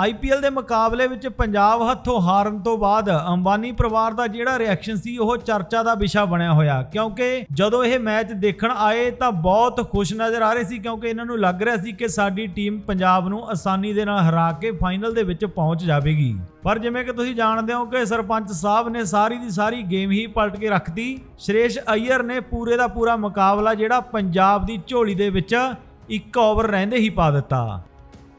IPL ਦੇ ਮੁਕਾਬਲੇ ਵਿੱਚ ਪੰਜਾਬ ਹੱਥੋਂ ਹਾਰਨ ਤੋਂ ਬਾਅਦ ਅੰਬਾਨੀ ਪਰਿਵਾਰ ਦਾ ਜਿਹੜਾ ਰਿਐਕਸ਼ਨ ਸੀ, ਉਹ ਚਰਚਾ ਦਾ ਵਿਸ਼ਾ ਬਣਿਆ ਹੋਇਆ। ਕਿਉਂਕਿ ਜਦੋਂ ਇਹ ਮੈਚ ਦੇਖਣ ਆਏ ਤਾਂ ਬਹੁਤ ਖੁਸ਼ ਨਜ਼ਰ ਆ ਰਹੇ ਸੀ, ਕਿਉਂਕਿ ਇਹਨਾਂ ਨੂੰ ਲੱਗ ਰਿਹਾ ਸੀ ਕਿ ਸਾਡੀ ਟੀਮ ਪੰਜਾਬ ਨੂੰ ਆਸਾਨੀ ਦੇ ਨਾਲ ਹਰਾ ਕੇ ਫਾਈਨਲ ਦੇ ਵਿੱਚ ਪਹੁੰਚ ਜਾਵੇਗੀ। ਪਰ ਜਿਵੇਂ ਕਿ ਤੁਸੀਂ ਜਾਣਦੇ ਹੋ ਕਿ ਸਰਪੰਚ ਸਾਹਿਬ ਨੇ ਸਾਰੀ ਦੀ ਸਾਰੀ ਗੇਮ ਹੀ ਪਲਟ ਕੇ ਰੱਖਤੀ। ਸ਼੍ਰੇਸ਼ ਅਈਅਰ ਨੇ ਪੂਰੇ ਦਾ ਪੂਰਾ ਮੁਕਾਬਲਾ ਜਿਹੜਾ ਪੰਜਾਬ ਦੀ ਝੋਲੀ ਦੇ ਵਿੱਚ ਇੱਕ ਓਵਰ ਰਹਿੰਦੇ ਹੀ ਪਾ ਦਿੱਤਾ।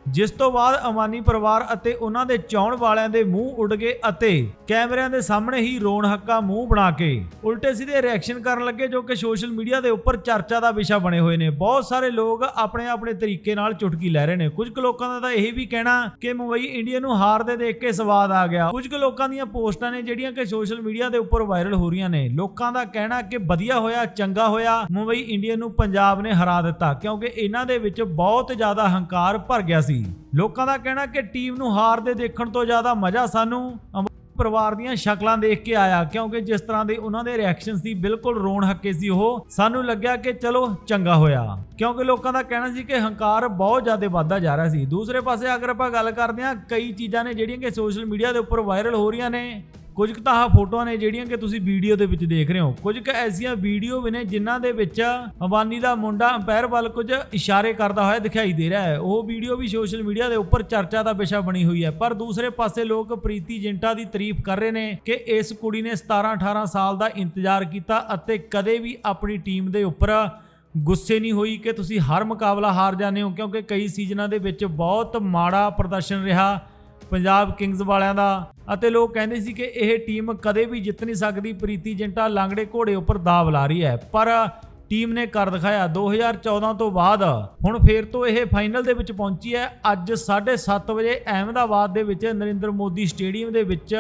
ਜਿਸ ਤੋਂ ਬਾਅਦ ਅਮਾਨੀ ਪਰਿਵਾਰ ਅਤੇ ਉਹਨਾਂ ਦੇ ਚਾਹਣ ਵਾਲਿਆਂ ਦੇ ਮੂੰਹ ਉੱਡ ਗਏ ਅਤੇ ਕੈਮਰਿਆਂ ਦੇ ਸਾਹਮਣੇ ਹੀ ਰੋਣ ਹੱਕਾ ਮੂੰਹ ਬਣਾ ਕੇ ਉਲਟੇ ਸਿੱਧੇ ਰਿਐਕਸ਼ਨ ਕਰਨ ਲੱਗੇ ਜੋ ਕਿ ਸੋਸ਼ਲ ਮੀਡੀਆ ਦੇ ਉੱਪਰ ਚਰਚਾ ਦਾ ਵਿਸ਼ਾ ਬਣੇ ਹੋਏ ਨੇ। ਬਹੁਤ ਸਾਰੇ ਲੋਕ ਆਪਣੇ ਆਪਣੇ ਤਰੀਕੇ ਨਾਲ ਚੁਟਕੀ ਲੈ ਰਹੇ ਨੇ। ਕੁਝ ਕੁ ਲੋਕਾਂ ਦਾ ਤਾਂ ਇਹ ਵੀ ਕਹਿਣਾ ਕਿ ਮੁੰਬਈ ਇੰਡੀਅਨ ਨੂੰ ਹਾਰਦੇ ਦੇਖ ਕੇ ਸਵਾਦ ਆ ਗਿਆ। ਕੁਝ ਕੁ ਲੋਕਾਂ ਦੀਆਂ ਪੋਸਟਾਂ ਨੇ ਜਿਹੜੀਆਂ ਕਿ ਸੋਸ਼ਲ ਮੀਡੀਆ ਦੇ ਉੱਪਰ ਵਾਇਰਲ ਹੋ ਰਹੀਆਂ ਨੇ। ਲੋਕਾਂ ਦਾ ਕਹਿਣਾ ਕਿ ਵਧੀਆ ਹੋਇਆ, ਚੰਗਾ ਹੋਇਆ, ਮੁੰਬਈ ਇੰਡੀਅਨ ਨੂੰ ਪੰਜਾਬ ਨੇ ਹਰਾ ਦਿੱਤਾ ਕਿਉਂਕਿ ਇਹਨਾਂ ਦੇ ਵਿੱਚ ਬਹੁਤ ਜ਼ਿਆਦਾ ਹੰਕਾਰ ਭਰ ਗਿਆ ਸੀ। ਲੋਕਾਂ ਦਾ ਕਹਿਣਾ ਕਿ ਟੀਮ ਨੂੰ ਹਾਰਦੇ ਦੇਖਣ ਤੋਂ ਜ਼ਿਆਦਾ ਮਜ਼ਾ ਸਾਨੂੰ ਪਰਿਵਾਰ ਦੀਆਂ ਸ਼ਕਲਾਂ ਦੇਖ ਕੇ ਆਇਆ, ਕਿਉਂਕਿ ਜਿਸ ਤਰ੍ਹਾਂ ਦੇ ਉਹਨਾਂ ਦੇ ਰਿਐਕਸ਼ਨ ਸੀ, ਬਿਲਕੁਲ ਰੋਣ ਹੱਕੇ ਸੀ ਉਹ। ਸਾਨੂੰ ਲੱਗਿਆ ਕਿ ਚਲੋ ਚੰਗਾ ਹੋਇਆ। ਕਿਉਂਕਿ ਲੋਕਾਂ ਦਾ ਕਹਿਣਾ ਸੀ ਕਿ ਹੰਕਾਰ ਬਹੁਤ ਜ਼ਿਆਦਾ ਵੱਧਦਾ ਜਾ ਰਿਹਾ ਸੀ। ਦੂਸਰੇ ਪਾਸੇ ਅਗਰ ਆਪਾਂ ਗੱਲ ਕਰਦੇ ਹਾਂ, ਕਈ ਚੀਜ਼ਾਂ ਨੇ ਜਿਹੜੀਆਂ ਕਿ ਸੋਸ਼ਲ ਮੀਡੀਆ ਦੇ ਉੱਪਰ ਵਾਇਰਲ ਹੋ ਰਹੀਆਂ ਨੇ। ਕੁਝ ਕੁ ਤਾਂ ਆਹ ਫੋਟੋਆਂ ਨੇ ਜਿਹੜੀਆਂ ਕਿ ਤੁਸੀਂ ਵੀਡੀਓ ਦੇ ਵਿੱਚ ਦੇਖ ਰਹੇ ਹੋ। ਕੁਝ ਕੁ ਐਸੀਆਂ ਵੀਡੀਓ ਵੀ ਨੇ ਜਿਨ੍ਹਾਂ ਦੇ ਵਿੱਚ ਅੰਬਾਨੀ ਦਾ ਮੁੰਡਾ ਅੰਪਾਇਰ ਵੱਲ ਕੁਝ ਇਸ਼ਾਰੇ ਕਰਦਾ ਹੋਇਆ ਦਿਖਾਈ ਦੇ ਰਿਹਾ ਹੈ। ਉਹ ਵੀਡੀਓ ਵੀ ਸੋਸ਼ਲ ਮੀਡੀਆ ਦੇ ਉੱਪਰ ਚਰਚਾ ਦਾ ਵਿਸ਼ਾ ਬਣੀ ਹੋਈ ਹੈ। ਪਰ ਦੂਸਰੇ ਪਾਸੇ ਲੋਕ ਪ੍ਰੀਤੀ ਜਿੰਟਾ ਦੀ ਤਾਰੀਫ ਕਰ ਰਹੇ ਨੇ ਕਿ ਇਸ ਕੁੜੀ ਨੇ 17 18 ਸਾਲ ਦਾ ਇੰਤਜ਼ਾਰ ਕੀਤਾ ਅਤੇ ਕਦੇ ਵੀ ਆਪਣੀ ਟੀਮ ਦੇ ਉੱਪਰ ਗੁੱਸੇ ਨਹੀਂ ਹੋਈ ਕਿ ਤੁਸੀਂ ਹਰ ਮੁਕਾਬਲਾ ਹਾਰ ਜਾਂਦੇ ਹੋ, ਕਿਉਂਕਿ ਕਈ ਸੀਜ਼ਨਾਂ ਦੇ ਵਿੱਚ ਬਹੁਤ ਮਾੜਾ ਪ੍ਰਦਰਸ਼ਨ ਰਿਹਾ। ਪੰਜਾਬ ਕਿੰਗਸ ਵਾਲਿਆਂ ਦਾ ਅਤੇ ਲੋਕ ਕਹਿੰਦੇ ਸੀ ਕਿ ਇਹ ਟੀਮ ਕਦੇ ਵੀ ਜਿੱਤ ਨਹੀਂ ਸਕਦੀ। ਪ੍ਰੀਤੀ ਜਿੰਟਾ ਲਾਂਗੜੇ ਘੋੜੇ ਉੱਪਰ ਦਾਅ ਲਾ ਰਹੀ ਹੈ, ਪਰ ਟੀਮ ਨੇ ਕਰ ਦਿਖਾਇਆ। 2014 ਤੋਂ ਬਾਅਦ ਹੁਣ ਫੇਰ ਤੋਂ ਇਹ ਫਾਈਨਲ ਦੇ ਵਿੱਚ ਪਹੁੰਚੀ ਹੈ। ਅੱਜ 7:30 ਵਜੇ ਅਹਿਮਦਾਬਾਦ ਦੇ ਵਿੱਚ ਨਰਿੰਦਰ ਮੋਦੀ ਸਟੇਡੀਅਮ ਦੇ ਵਿੱਚ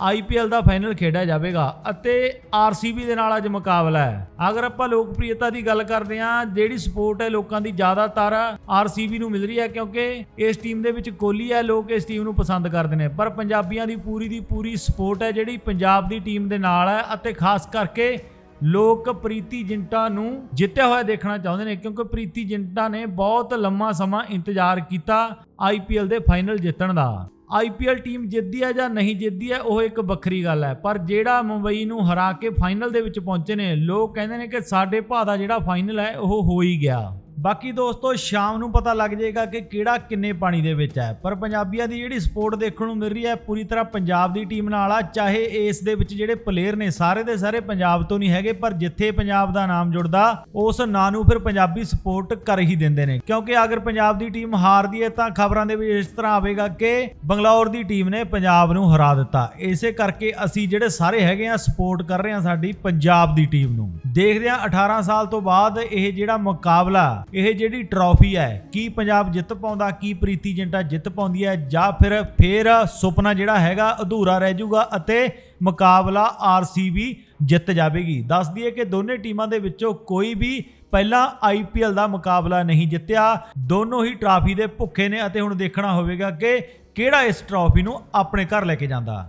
ਆਈਪੀਐਲ ਦਾ ਫਾਈਨਲ ਖੇਡਿਆ ਜਾਵੇਗਾ ਅਤੇ ਆਰਸੀਬੀ ਦੇ ਨਾਲ ਅੱਜ ਮੁਕਾਬਲਾ ਹੈ। ਅਗਰ ਆਪਾਂ ਲੋਕਪ੍ਰਿਯਤਾ ਦੀ ਗੱਲ ਕਰਦੇ ਹਾਂ, ਜਿਹੜੀ ਸਪੋਰਟ ਹੈ ਲੋਕਾਂ ਦੀ ਜ਼ਿਆਦਾਤਰ ਆਰਸੀਬੀ ਨੂੰ ਮਿਲ ਰਹੀ ਹੈ ਕਿਉਂਕਿ ਇਸ ਟੀਮ ਦੇ ਵਿੱਚ ਕੋਹਲੀ ਹੈ, ਲੋਕ ਇਸ ਟੀਮ ਨੂੰ ਪਸੰਦ ਕਰਦੇ ਨੇ। ਪਰ ਪੰਜਾਬੀਆਂ ਦੀ ਪੂਰੀ ਦੀ ਪੂਰੀ ਸਪੋਰਟ ਹੈ ਜਿਹੜੀ ਪੰਜਾਬ ਦੀ ਟੀਮ ਦੇ ਨਾਲ ਹੈ ਅਤੇ ਖਾਸ ਕਰਕੇ ਲੋਕ ਪ੍ਰੀਤੀ ਜਿੰਟਾ ਨੂੰ ਜਿੱਤਿਆ ਹੋਇਆ ਦੇਖਣਾ ਚਾਹੁੰਦੇ ਨੇ ਕਿਉਂਕਿ ਪ੍ਰੀਤੀ ਜਿੰਟਾ ਨੇ ਬਹੁਤ ਲੰਮਾ ਸਮਾਂ ਇੰਤਜ਼ਾਰ ਕੀਤਾ ਆਈਪੀਐਲ ਦੇ ਫਾਈਨਲ ਜਿੱਤਣ ਦਾ। ਆਈਪੀਐਲ ਟੀਮ ਜਿੱਤਦੀ ਹੈ ਜਾਂ ਨਹੀਂ ਜਿੱਤਦੀ ਹੈ ਉਹ ਇੱਕ ਵੱਖਰੀ ਗੱਲ ਹੈ ਪਰ ਜਿਹੜਾ ਮੁੰਬਈ ਨੂੰ ਹਰਾ ਕੇ ਫਾਈਨਲ ਦੇ ਵਿੱਚ ਪਹੁੰਚੇ ਨੇ, ਲੋਕ ਕਹਿੰਦੇ ਨੇ ਕਿ ਸਾਡੇ ਭਾ ਦਾ ਜਿਹੜਾ ਫਾਈਨਲ ਹੈ ਉਹ ਹੋ ਹੀ ਗਿਆ। ਬਾਕੀ ਦੋਸਤੋ, ਸ਼ਾਮ ਨੂੰ ਪਤਾ ਲੱਗ ਜਾਏਗਾ ਕਿ ਕਿਹੜਾ ਕਿੰਨੇ ਪਾਣੀ ਦੇ ਵਿੱਚ ਹੈ। ਪਰ ਪੰਜਾਬੀਆਂ ਦੀ ਜਿਹੜੀ ਸਪੋਰਟ ਦੇਖਣ ਨੂੰ ਮਿਲ ਰਹੀ ਹੈ, ਪੂਰੀ ਤਰ੍ਹਾਂ ਪੰਜਾਬ ਦੀ ਟੀਮ ਨਾਲ ਆ। ਚਾਹੇ ਇਸ ਦੇ ਵਿੱਚ ਜਿਹੜੇ ਪਲੇਅਰ ਨੇ, ਸਾਰੇ ਦੇ ਸਾਰੇ ਪੰਜਾਬ ਤੋਂ ਨਹੀਂ ਹੈਗੇ, ਪਰ ਜਿੱਥੇ ਪੰਜਾਬ ਦਾ ਨਾਮ ਜੁੜਦਾ, ਉਸ ਨਾਂ ਨੂੰ ਫਿਰ ਪੰਜਾਬੀ ਸਪੋਰਟ ਕਰ ਹੀ ਦਿੰਦੇ ਨੇ। ਕਿਉਂਕਿ ਅਗਰ ਪੰਜਾਬ ਦੀ ਟੀਮ ਹਾਰਦੀ ਹੈ, ਤਾਂ ਖਬਰਾਂ ਦੇ ਵਿੱਚ ਇਸ ਤਰ੍ਹਾਂ ਆਵੇਗਾ ਕਿ ਬੰਗਲੌਰ ਦੀ ਟੀਮ ਨੇ ਪੰਜਾਬ ਨੂੰ ਹਰਾ ਦਿੱਤਾ। ਇਸੇ ਕਰਕੇ ਅਸੀਂ ਜਿਹੜੇ ਸਾਰੇ ਹੈਗੇ ਆ, ਸਪੋਰਟ ਕਰ ਰਹੇ ਆ ਸਾਡੀ ਪੰਜਾਬ ਦੀ ਟੀਮ ਨੂੰ। ਦੇਖਦੇ ਆ 18 ਸਾਲ ਤੋਂ ਬਾਅਦ ਇਹ ਜਿਹੜਾ ਮੁਕਾਬਲਾ ਇਹ ਜਿਹੜੀ ਟਰੋਫੀ ਹੈ, ਕੀ ਪੰਜਾਬ ਜਿੱਤ ਪਾਉਂਦਾ, ਕੀ ਪ੍ਰੀਤੀ ਜਿੰਟਾ ਜਿੱਤ ਪਾਉਂਦੀ ਹੈ, ਜਾਂ ਫਿਰ ਫੇਰ ਸੁਪਨਾ ਜਿਹੜਾ ਹੈਗਾ ਅਧੂਰਾ ਰਹਿ ਜਾਊਗਾ ਅਤੇ ਮੁਕਾਬਲਾ ਆਰਸੀਬੀ ਜਿੱਤ ਜਾਵੇਗੀ। ਦੱਸ ਦਈਏ ਕਿ ਦੋਨੇ ਟੀਮਾਂ ਦੇ ਵਿੱਚੋਂ ਕੋਈ ਵੀ ਪਹਿਲਾਂ ਆਈਪੀਐਲ ਦਾ ਮੁਕਾਬਲਾ ਨਹੀਂ ਜਿੱਤਿਆ। ਦੋਨੋਂ ਹੀ ਟਰਾਫੀ ਦੇ ਭੁੱਖੇ ਨੇ ਅਤੇ ਹੁਣ ਦੇਖਣਾ ਹੋਵੇਗਾ ਕਿ ਕਿਹੜਾ ਇਸ ਟਰਾਫੀ ਨੂੰ ਆਪਣੇ ਘਰ ਲੈ ਕੇ ਜਾਂਦਾ।